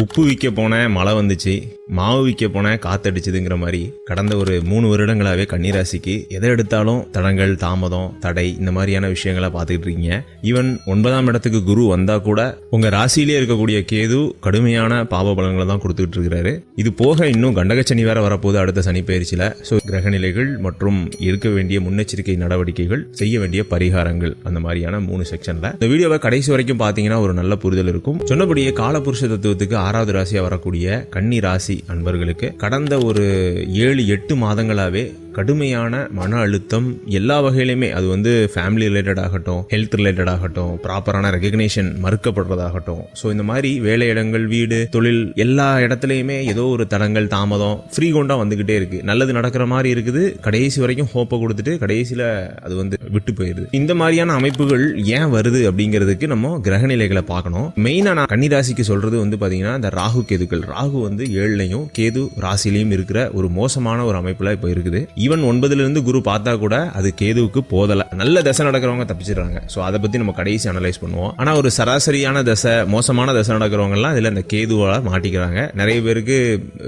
உப்பு விற்க போனேன் மழை வந்துச்சு மாவு விற்க போனேன் காத்தடிச்சுதுங்கிற மாதிரி கடந்த ஒரு மூணு வருடங்களாவே கன்னிராசிக்கு எதை எடுத்தாலும் தடங்கள் தாமதம் தடை இந்த மாதிரியான விஷயங்களை பார்த்துக்கிட்டு இருக்கீங்க. ஈவன் ஒன்பதாம் இடத்துக்கு குரு வந்தா கூட உங்க ராசியிலே இருக்கக்கூடிய கேது கடுமையான பாவ பலன்களை தான் கொடுத்துட்டு இருக்கிறாரு. இது போக இன்னும் கண்டகச்சனி வேற வரப்போகுது அடுத்த சனி பயிற்சியில. ஸோ கிரகநிலைகள் மற்றும் எடுக்க வேண்டிய முன்னெச்சரிக்கை நடவடிக்கைகள் செய்ய வேண்டிய பரிகாரங்கள் அந்த மாதிரியான மூணு செக்ஷன்ல இந்த வீடியோவை கடைசி வரைக்கும் பார்த்தீங்கன்னா ஒரு நல்ல புரிதல் இருக்கும். சொன்னபடியே காலபுருஷ தத்துவத்துக்கு ஆறாவது ராசியாக வரக்கூடிய கன்னி ராசி அன்பர்களுக்கு கடந்த ஒரு ஏழு எட்டு மாதங்களாகவே கடுமையான மன அழுத்தம் எல்லா வகையிலுமே அது வந்து ஃபேமிலி ரிலேட்டட் ஆகட்டும் ஹெல்த் ரிலேட்டட் ஆகட்டும் ப்ராப்பரான ரெகக்னேஷன் மறுக்கப்படுறதாகட்டும். ஸோ இந்த மாதிரி வேலை இடங்கள் வீடு தொழில் எல்லா இடத்துலையுமே ஏதோ ஒரு தடங்கள் தாமதம் ஃப்ரீ கொண்டா வந்துகிட்டே இருக்கு. நல்லது நடக்கிற மாதிரி இருக்குது. கடைசி வரைக்கும் ஹோப்பை கொடுத்துட்டு கடைசியில் அது வந்து விட்டு போயிருது. இந்த மாதிரியான அமைப்புகள் ஏன் வருது அப்படிங்கிறதுக்கு நம்ம கிரகநிலைகளை பார்க்கணும். மெயினாக நான் கன்னிராசிக்கு சொல்றது வந்து பார்த்தீங்கன்னா இந்த ராகு கேதுக்கள். ராகு வந்து ஏழுலையும் கேது ராசிலையும் இருக்கிற ஒரு மோசமான ஒரு அமைப்புல இப்போ இருக்குது. ஈவன் ஒன்பதுல இருந்து குரு பார்த்தா கூட அது கேதுவுக்கு போதல. நல்ல தசை நடக்கிறவங்க தப்பிச்சிடுறாங்க. ஸோ அதை பற்றி நம்ம கடைசி அனலைஸ் பண்ணுவோம். ஆனால் ஒரு சராசரியான தசை மோசமான தசை நடக்கிறவங்கலாம் இதில் அந்த இந்த மாட்டிக்கிறாங்க. நிறைய பேருக்கு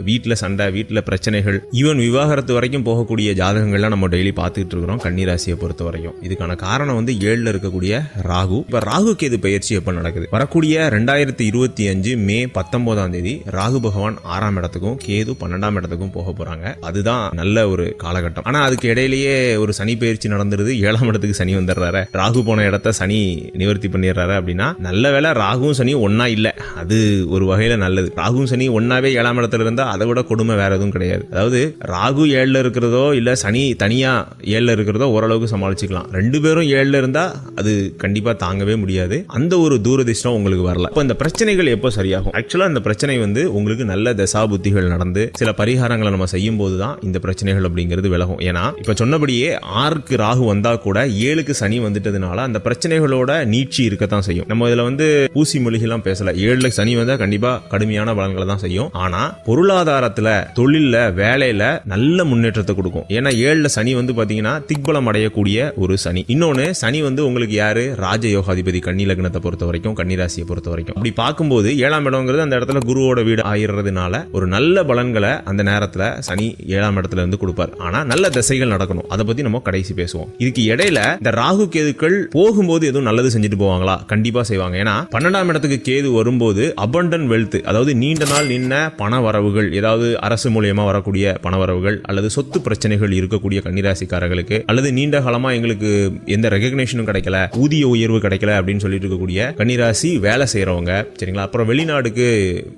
வீட்டில் சண்டை வீட்டில் பிரச்சனைகள் ஈவன் விவாகரத்து வரைக்கும் போகக்கூடிய ஜாதகங்கள்லாம் நம்ம டெய்லி பார்த்துக்கிட்டு இருக்கிறோம் கன்னிராசியை பொறுத்த வரைக்கும். இதுக்கான காரணம் வந்து ஏழில் இருக்கக்கூடிய ராகு. இப்போ ராகு கேது பயிற்சி எப்போ நடக்குது? வரக்கூடிய ரெண்டாயிரத்தி இருபத்தி அஞ்சு மே பத்தொன்பதாம் தேதி ராகு பகவான் ஆறாம் இடத்துக்கும் கேது பன்னெண்டாம் இடத்துக்கும் போக போறாங்க. அதுதான் நல்ல ஒரு கால காலகட்டம். ஆனா அதுக்கு இடையிலேயே ஒரு சனி பயிற்சி நடந்துருது. ஏழாம் இடத்துக்கு சனி வந்துடுறாரு. ராகு போன இடத்த சனி நிவர்த்தி பண்ணிடுறாரு அப்படின்னா நல்ல வேளை ராகுவும் சனி ஒன்னா இல்லை. அது ஒரு வகையில நல்லது. ராகுவும் சனி ஒன்னாவே ஏழாம் இடத்துல இருந்தா அதை விட கொடுமை வேற எதுவும் கிடையாது. அதாவது ராகு ஏழுல இருக்கிறதோ இல்ல சனி தனியா ஏழுல இருக்கிறதோ ஓரளவுக்கு சமாளிச்சுக்கலாம். ரெண்டு பேரும் ஏழுல இருந்தா அது கண்டிப்பா தாங்கவே முடியாது. அந்த ஒரு தூரதிஷ்டம் உங்களுக்கு வரல. இப்போ இந்த பிரச்சனைகள் எப்போ சரியாகும்? ஆக்சுவலா இந்த பிரச்சனை வந்து உங்களுக்கு நல்ல தசா புத்திகள் நடந்து சில பரிகாரங்களை நம்ம செய்யும் போது தான் இந்த பிரச்சனைகள் அப்படிங்கிறது விலகும். ஏன்னா இப்ப சொன்னபடியே ஆறுக்கு ராகு வந்தா கூட ஏழுக்கு சனி வந்துட்டதுனால அந்த பிரச்சனைகளோட நீட்சி இருக்கத்தான் செய்யும். நம்ம இதுல வந்து பூசி மொழிகள்லாம் பேசல. ஏழுல சனி வந்தா கண்டிப்பா கடுமையான பலன்களை தான் செய்யும். ஆனா பொருளாதாரத்துல தொழில்ல வேலையில நல்ல முன்னேற்றத்தை கொடுக்கும். ஏன்னா ஏழுல சனி வந்து பாத்தீங்கன்னா திக்பலம் அடையக்கூடிய ஒரு சனி. இன்னொன்னு சனி வந்து உங்களுக்கு யாரு? ராஜ யோகாதிபதி கன்னி லக்னத்தை பொறுத்த வரைக்கும் கன்னிராசியை பொறுத்த வரைக்கும். அப்படி பார்க்கும்போது ஏழாம் இடங்கிறது அந்த இடத்துல குருவோட வீடு ஆயிடுறதுனால ஒரு நல்ல பலன்களை அந்த நேரத்துல சனி ஏழாம் இடத்துல இருந்து கொடுப்பார். நல்ல திசைகள் நடக்கணும். அதை பத்தி நம்ம கடைசி பேசுவோம். இதுக்கு இடையில இந்த ராகு கேதுக்கள் போகும்போது எதுவும் நல்லது செஞ்சுட்டு போவாங்களா? கண்டிப்பா செய்வாங்க. ஏன்னா பன்னெண்டாம் இடத்துக்கு கேது வரும்போது அபண்டன் வெல்த் அதாவது நீண்ட நாள் நின்ன பண வரவுகள் ஏதாவது அரசு மூலியமா வரக்கூடிய பண வரவுகள் அல்லது சொத்து பிரச்சனைகள் இருக்கக்கூடிய கன்னிராசிக்காரர்களுக்கு அல்லது நீண்ட காலமா எங்களுக்கு எந்த ரெகக்னேஷனும் கிடைக்கல ஊதிய உயர்வு கிடைக்கல அப்படின்னு சொல்லிட்டு இருக்கக்கூடிய கன்னிராசி வேலை செய்யறவங்க சரிங்களா? அப்புறம் வெளிநாடுக்கு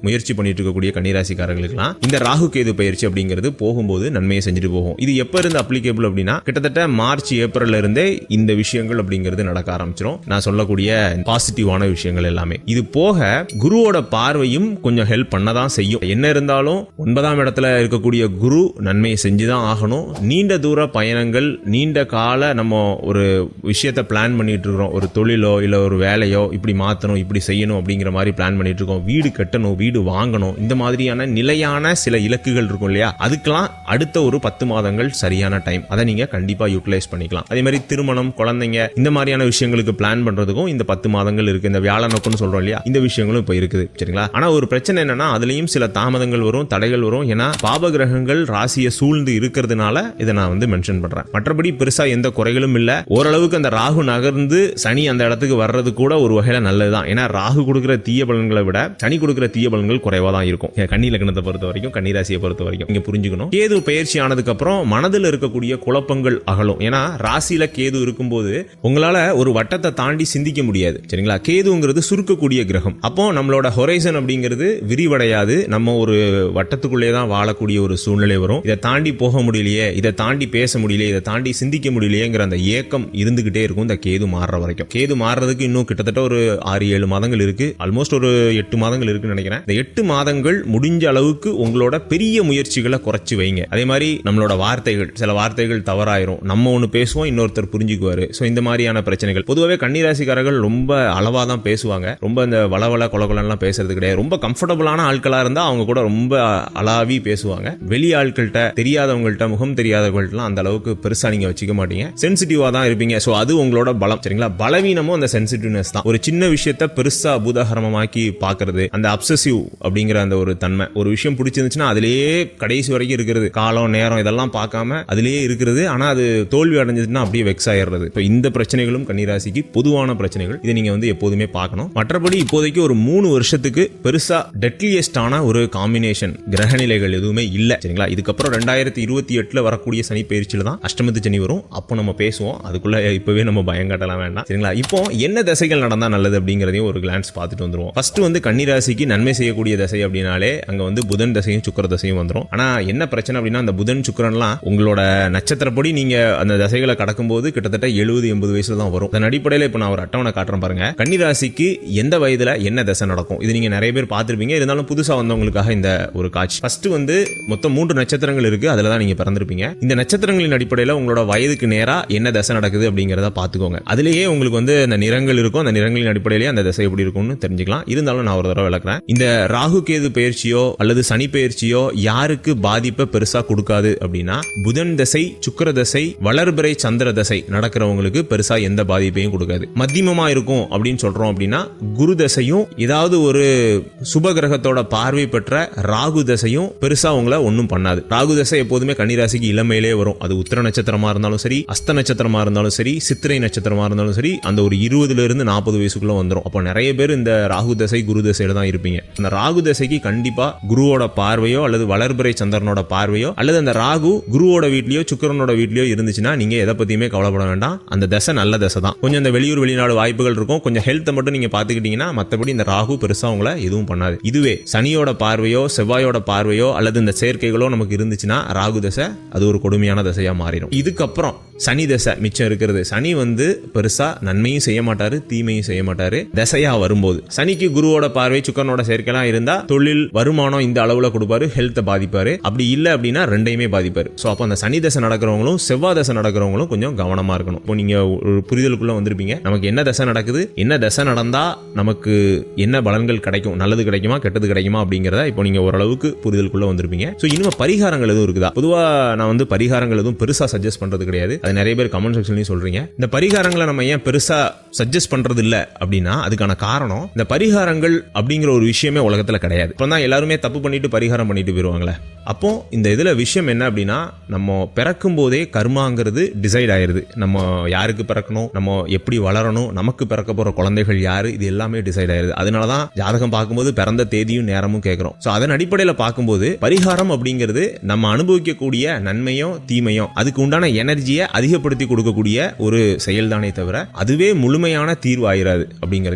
முயற்சி பண்ணிட்டு இருக்கக்கூடிய கன்னிராசிக்காரர்களுக்குலாம் இந்த ராகு கேது பயிற்சி அப்படிங்கிறது போகும்போது நன்மையை செஞ்சுட்டு போகும். இது இது எப்ப இருந்து அப்ளிகேபிள் அப்படின்னா கிட்டத்தட்ட மார்ச் ஏப்ரல்ல இருந்தே இந்த விஷயங்கள் அப்படிங்கிறது நடக்க ஆரம்பிச்சிடும் நான் சொல்லக்கூடிய பாசிட்டிவான விஷயங்கள் எல்லாமே. இது போக குருவோட பார்வையும் கொஞ்சம் ஹெல்ப் பண்ணதான் செய்யும். என்ன இருந்தாலும் ஒன்பதாம் இடத்துல இருக்கக்கூடிய குரு நன்மையை செஞ்சுதான் ஆகணும். நீண்ட தூர பயணங்கள் நீண்ட கால நம்ம ஒரு விஷயத்தை பிளான் பண்ணிட்டு இருக்கிறோம். ஒரு தொழிலோ இல்ல ஒரு வேலையோ இப்படி மாத்தணும் இப்படி செய்யணும் அப்படிங்கிற மாதிரி பிளான் பண்ணிட்டு இருக்கோம். வீடு கட்டணும் வீடு வாங்கணும். இந்த மாதிரியான நிலையான சில இலக்குகள் இருக்கும் இல்லையா? அதுக்கெல்லாம் அடுத்த ஒரு பத்து மாதங்கள் சரியான டைம் அதை நீங்க கண்டிப்பா யூட்டிலைஸ் பண்ணிக்கலாம். அதே மாதிரி திருமணம் குழந்தைங்க இந்த மாதிரியான விஷயங்களுக்கு பிளான் பண்றதுக்கும் இந்த பத்து மாதங்கள் இருக்கு. இந்த வியாழனுக்குன்னு சொல்றோம் இல்லையா? இந்த விஷயங்களும் இப்போ இருக்குது. சரிங்களா? ஆனா ஒரு பிரச்சனை என்னன்னா அதுலயும் சில தாமதங்கள் வரும் தடைகள் வரும். ஏன்னா பாப கிரகங்கள் ராசியை சூழ்ந்து இருக்கிறதுனால இதை நான் வந்து மென்ஷன் பண்றேன். மற்றபடி பெருசா எந்த குறைகளும் இல்ல. ஓரளவுக்கு அந்த ராகு நகர்ந்து சனி அந்த இடத்துக்கு வர்றது கூட ஒரு வகையில நல்லதுதான். ஏன்னா ராகு கொடுக்கிற தீய பலன்களை விட சனி கொடுக்குற தீய பலன்கள் குறைவா தான் இருக்கும். ஏன் கன்னி லக்னத்தை பொறுத்த வரைக்கும் கன்னிராசியை பொறுத்த வரைக்கும் நீங்க புரிஞ்சுக்கணும். கேது பயிற்சி ஆனதுக்கு அப்புறம் மனதில் இருக்கக்கூடிய குழப்பங்கள் அகலும். ஏன்னா ராசியில கேது இருக்கும்போது உங்களால ஒரு வட்டத்தை தாண்டி சிந்திக்க முடியாது. சரிங்களா? கேதுங்கிறது சுருக்கக்கூடிய கிரகம். அப்போ நம்மளோட ஹொரைசன் அப்படிங்கிறது விரிவடையாது. நம்ம ஒரு வட்டத்துக்குள்ளே தான் வாழக்கூடிய ஒரு சூழ்நிலை வரும். இதை தாண்டி போக முடியலையே இதை தாண்டி பேச முடியலையே இதை தாண்டி சிந்திக்க முடியலையேங்கிற அந்த ஏக்கம் இருந்துகிட்டே இருக்கும் இந்த கேது மாறுற வரைக்கும். கேது மாறுறதுக்கு இன்னும் கிட்டத்தட்ட ஒரு ஆறு ஏழு மாதங்கள் இருக்கு. ஆல்மோஸ்ட் ஒரு எட்டு மாதங்கள் இருக்குன்னு நினைக்கிறேன். இந்த எட்டு மாதங்கள் முடிஞ்ச அளவுக்கு உங்களோட பெரிய முயற்சிகளை குறைச்சு வைங்க. அதே மாதிரி நம்மளோட வார்த்தை வார்த்தைகள் சில வார்த்தைகள் தவறாயிரும். நம்ம ஒன்று பேசுவோம் இன்னொருத்தர் புரிஞ்சுக்குவார். ஸோ இந்த மாதிரியான பிரச்சனைகள். பொதுவாகவே கன்னிராசிக்காரர்கள் ரொம்ப அளவாக தான் பேசுவாங்க. ரொம்ப இந்த வளவள கொலகொலன்லாம் பேசுறது கிடையாது. ரொம்ப கம்ஃபர்டபுளான ஆட்களாக இருந்தால் அவங்க கூட ரொம்ப அளாவி பேசுவாங்க. வெளி ஆட்கள்கிட்ட தெரியாதவங்கள்ட்ட முகம் தெரியாதவங்கள்ட்டலாம் அந்த அளவுக்கு பெருசாக நீங்கள் வச்சுக்க மாட்டீங்க. சென்சிட்டிவாக தான் இருப்பீங்க. ஸோ அது உங்களோட பலம். சரிங்களா? பலவீனமும் அந்த சென்சிட்டிவ்னஸ் தான். ஒரு சின்ன விஷயத்த பெருசாக பூதாகரமாக்கி பார்க்கறது அந்த அப்சசிவ் அப்படிங்கிற அந்த ஒரு தன்மை. ஒரு விஷயம் பிடிச்சிருந்துச்சுன்னா அதிலேயே கடைசி வரைக்கும் இருக்கிறது. காலம் நேரம் இதெல்லாம் பார்க்காம அதிலேயே இருக்கிறது. ஆனால் அது தோல்வி அடைஞ்சதுன்னா அப்படியே வெக்ஸ் ஆயிடுறது. இப்போ இந்த பிரச்சனைகளும் கன்னிராசிக்கு பொதுவான பிரச்சனைகள். இதை நீங்கள் வந்து எப்போதுமே பார்க்கணும். மற்றபடி இப்போதைக்கு ஒரு மூணு வருஷத்துக்கு பெருசாக டெட்லியஸ்டான ஒரு காம்பினேஷன் கிரகநிலைகள் எதுவுமே இல்லை. சரிங்களா? இதுக்கப்புறம் ரெண்டாயிரத்தி இருபத்தி எட்டில் வரக்கூடிய சனி பயிற்சியில் தான் அஷ்டமத்து சனி வரும். அப்போ நம்ம பேசுவோம். அதுக்குள்ளே இப்போவே நம்ம பயம் காட்டலாம் வேண்டாம். சரிங்களா? இப்போ என்ன தசைகள் நடந்தால் நல்லது அப்படிங்கிறதையும் ஒரு கிளான்ஸ் பார்த்துட்டு வந்துருவோம். ஃபர்ஸ்ட் வந்து கன்னிராசிக்கு நன்மை செய்யக்கூடிய தசை அப்படின்னாலே அங்கே வந்து புதன் தசையும் சுக்கர தசையும் வந்துடும் ஆனால் என்ன பிரச்சனை அப்படின்னா அந்த புதன் சுக்கரன்லாம் உங்களோட நட்சத்திரப்படி நீங்க அந்த தசைகளை கடக்கும்போது கிட்டத்தட்ட எழுபது எண்பது வயசுல தான் வரும். அதன் அடிப்படையில் இப்போ நான் ஒரு அட்டவணை காட்டுறேன் பாருங்க. கன்னிராசிக்கு எந்த வயதுல என்ன தசை நடக்கும்? இது நீங்க நிறைய பேர் பார்த்துருப்பீங்க. இருந்தாலும் புதுசா வந்தவங்களுக்காக இந்த ஒரு காட்சி. ஃபர்ஸ்ட் வந்து மொத்தம் மூன்று நட்சத்திரங்கள் இருக்கு. அதுல தான் நீங்க பிறந்திருப்பீங்க. இந்த நட்சத்திரங்களின் அடிப்படையில் உங்களோட வயதுக்கு நேரா என்ன தசை நடக்குது அப்படிங்கிறத பார்த்துக்கோங்க. அதுலயே உங்களுக்கு வந்து அந்த நிறங்கள் இருக்கும். அந்த நிறங்களின் அடிப்படையிலேயே அந்த தசை எப்படி இருக்கும்னு தெரிஞ்சுக்கலாம். இருந்தாலும் நான் ஒரு தடவை விளக்குறேன். இந்த ராகு கேது பயிற்சியோ அல்லது சனி பயிற்சியோ யாருக்கு பாதிப்பை பெருசா கொடுக்காது அப்படின்னா புதன் தசை சுக்கர தசை வளர்பிறை சந்திர தசை நடக்கிறவங்களுக்கு பெருசா எந்த பாதிப்பையும் கொடுக்காது. மத்தியமமா இருக்கும் அப்படின்னு சொல்றோம் அப்படின்னா குரு தசையும் ஏதாவது ஒரு சுப கிரகத்தோட பார்வை பெற்ற ராகு தசையும் பெருசா உங்களை ஒன்றும் பண்ணாது. ராகு தசை எப்போதுமே கன்னிராசிக்கு இளமையிலே வரும். அது உத்திர நட்சத்திரமா இருந்தாலும் சரி அஸ்த நட்சத்திரமா இருந்தாலும் சரி சித்திரை நட்சத்திரமா இருந்தாலும் சரி அந்த ஒரு இருபதுல இருந்து நாற்பது வயசுக்குள்ள வந்துடும் அப்போ நிறைய பேர் இந்த ராகு தசை குரு தசையில தான் இருப்பீங்க. அந்த ராகு தசைக்கு கண்டிப்பா குருவோட பார்வையோ அல்லது வளர்பிறை சந்திரனோட பார்வையோ அல்லது அந்த ராகு குருவோட வீட்லயோ சுக்கரனோட வீட்லயோ இருந்துச்சுன்னா நீங்க எதை பத்தியுமே கவலைப்பட வேண்டாம். அந்த தசை நல்ல தசை தான். கொஞ்சம் இந்த வெளியூர் வெளிநாடு வாய்ப்புகள் இருக்கும். கொஞ்சம் ஹெல்த்தை மட்டும் நீங்க பாத்துக்கிட்டீங்கன்னா மத்தபடி இந்த ராகு பெருசா உங்களை எதுவும் பண்ணாது. இதுவே சனியோட பார்வையோ செவ்வாயோட பார்வையோ அல்லது இந்த சேர்க்கைகளோ நமக்கு இருந்துச்சுன்னா ராகு தசை அது ஒரு கொடுமையான தசையா மாறிடும். இதுக்கப்புறம் சனி தசை மிச்சம் இருக்கிறது. சனி வந்து பெருசா நன்மையும் செய்ய மாட்டாரு தீமையும் செய்ய மாட்டாரு. தசையா வரும்போது. சனிக்கு குருவோட பார்வை சுக்கரனோட சேர்க்கைலாம் இருந்தா தொழில் வருமானம் இந்த அளவுல கொடுப்பாரு ஹெல்த்தை பாதிப்பாரு. அப்படி இல்ல அப்படின்னா ரெண்டையுமே பாதிப்பாரு. ஸோ அப்போ அந்த சனி தசை நடக்கிறவங்களும் செவ்வாய் தசை நடக்கிறவங்களும் கொஞ்சம் கவனமாக இருக்கணும். இப்போ நீங்கள் ஒரு புரிதலுக்குள்ளே வந்திருப்பீங்க. நமக்கு என்ன தசை நடக்குது? என்ன தசை நடந்தால் நமக்கு என்ன பலன்கள் கிடைக்கும்? நல்லது கிடைக்குமா? கெட்டது கிடைக்குமா? அப்படிங்கிறத இப்போ நீங்கள் ஓரளவுக்கு புரிதலுக்குள்ளே வந்திருப்பீங்க. ஸோ இனிமேல் பரிகாரங்கள் எதுவும் இருக்குதா? பொதுவாக நான் வந்து பரிகாரங்கள் எதுவும் பெருசாக சஜஸ்ட் பண்ணுறது கிடையாது. அது நிறைய பேர் கமெண்ட் செக்ஷன்லையும் சொல்கிறீங்க இந்த பரிகாரங்களை நம்ம ஏன் பெருசாக சஜஸ்ட் பண்ணுறது இல்லை அப்படின்னா அதுக்கான காரணம் இந்த பரிகாரங்கள் அப்படிங்கிற ஒரு விஷயமே உலகத்தில் கிடையாது. இப்போ தான் எல்லாருமே தப்பு பண்ணிட்டு பரிகாரம் பண்ணிட்டு போயிடுவாங்களே அப்போ இந்த இதில் விஷயம் என்ன அப்படின்னா நம்ம பிறக்கும் போதே கர்மாங்கிறது டிசைட் ஆயிடுது நம்ம யாருக்கு பிறக்கணும்? நம்ம எப்படி வளரணும்? நமக்கு பிறக்க போற குழந்தைகள் யாரு? இது எல்லாமே டிசைட் ஆயிருது. அதனால தான் ஜாதகம் பார்க்கும்போது பிறந்த தேதியும் நேரமும் கேட்குறோம். ஸோ அதன் அடிப்படையில் பார்க்கும்போது பரிகாரம் அப்படிங்கிறது நம்ம அனுபவிக்கக்கூடிய நன்மையும் தீமையும் அதுக்கு உண்டான எனர்ஜியை அதிகப்படுத்தி கொடுக்கக்கூடிய ஒரு செயல்தானே தவிர அதுவே முழுமையான தீர்வு ஆயிராது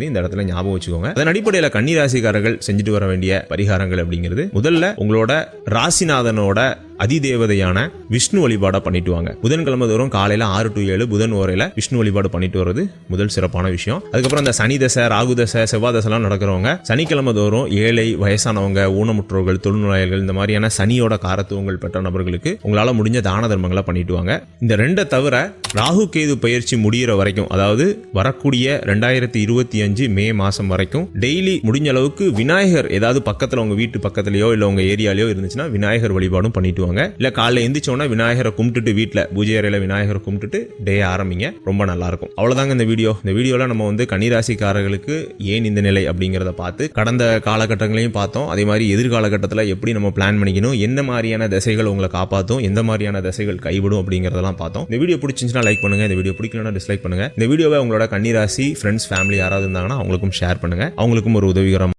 இந்த இடத்துல ஞாபகம் வச்சுக்கோங்க. அதன் அடிப்படையில் கன்னிராசிக்காரர்கள் செஞ்சுட்டு வர வேண்டிய பரிகாரங்கள் அப்படிங்கிறது முதல்ல உங்களோட ராசிநாதனோட அதிதேவதையான விஷ்ணு வழிபாடாக பண்ணிட்டு வாங்க. புதன்கிழமை தோறும் காலையில ஆறு டு ஏழு புதன் ஓரையில விஷ்ணு வழிபாடு பண்ணிட்டு வர்றது முதல் சிறப்பான விஷயம். அதுக்கப்புறம் இந்த சனி தசை ராகு தசை செவ்வாய் தசைலாம் நடக்கிறவங்க சனிக்கிழமை தோறும் ஏழை வயசானவங்க ஊனமுற்றோர்கள் தொழுநோயாளிகள் இந்த மாதிரியான சனியோட காரத்துவங்கள் பெற்ற நபர்களுக்கு உங்களால முடிஞ்ச தான தர்மங்களை பண்ணிட்டு வாங்க. இந்த ரெண்டை தவிர ராகு கேது பயிற்சி முடியிற வரைக்கும் அதாவது வரக்கூடிய ரெண்டாயிரத்தி இருபத்தி அஞ்சு மே மாசம் வரைக்கும் டெய்லி முடிஞ்ச அளவுக்கு விநாயகர் ஏதாவது பக்கத்துல உங்க வீட்டு பக்கத்திலேயோ இல்ல உங்க ஏரியாலயோ இருந்துச்சுன்னா விநாயகர் வழிபாடும் பண்ணிட்டு வாங்க இல்ல காலைல எந்திரிச்சோன்னா விநாயகரை கும்பிட்டுட்டு வீட்டில் பூஜை அறையில விநாயகரை கும்பிட்டுட்டு டே ஆரம்பிங்க. ரொம்ப நல்லா இருக்கும் அவ்வளவுதாங்க இந்த வீடியோ இந்த வீடியோல நம்ம வந்து கன்னிராசிக்காரர்களுக்கு ஏன் இந்த நிலை அப்படிங்கறத பார்த்து கடந்த காலகட்டங்களையும் பார்த்தோம். அதே மாதிரி எதிர்காலகட்டத்தில் எப்படி நம்ம பிளான் பண்ணிக்கணும் என்ன மாதிரியான திசைகள் உங்களை காப்பாற்றும் எந்த மாதிரியான திசைகள் கைவிடும் அப்படிங்கறதெல்லாம் பார்த்தோம். இந்த வீடியோ பிடிச்சிருந்துச்சுன்னா லைக் பண்ணுங்க. இந்த வீடியோ பிடிக்கலன்னா டிஸ்லைக் பண்ணுங்க. இந்த வீடியோவை உங்களோட கன்னிராசி ஃப்ரெண்ட்ஸ் ஃபேமிலி யாராவது இருந்தாங்கன்னா அவங்களுக்கும் ஷேர் பண்ணுங்க. அவங்களுக்கும் ஒரு உதவிகரம்